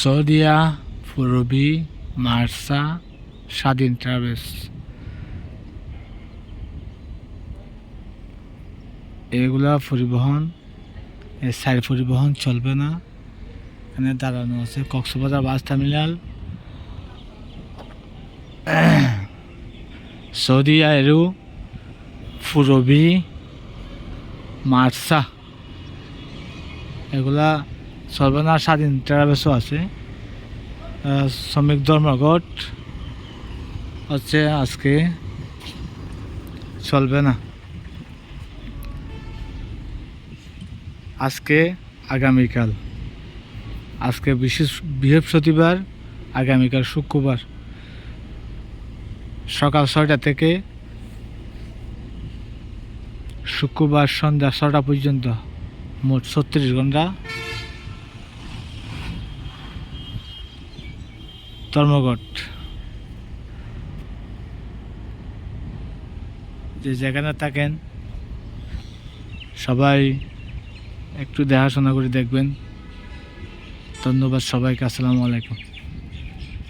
সৌদিয়া, ফুরবি, মার্সা, স্বাধীন ট্রাভেলস। এগুলা পরিবহন সাইড পরিবহন চলবে না। এখানে দাঁড়ানো আছে কক্সবাজার বাস টার্মিনাল। সৌদি এরু, ফুরবি, মার্সা। এগুলা চলবে স্বাধীন ট্রাভেলসও আছে। শ্রমিক ধর্মঘট হচ্ছে আজকে চলবে না। আজকে আগামীকাল, আজকে বিশেষ বৃহস্পতিবার, আগামীকাল শুক্রবার। সকাল ছয়টা থেকে শুক্রবার সন্ধ্যা ছটা পর্যন্ত মোট ছত্রিশ ঘণ্টা ধর্মঘট। যে যেখানে থাকেন সবাই একটু দেখাশোনা করে দেখবেন। ধন্যবাদ সবাইকে আসসালামু আলাইকুম।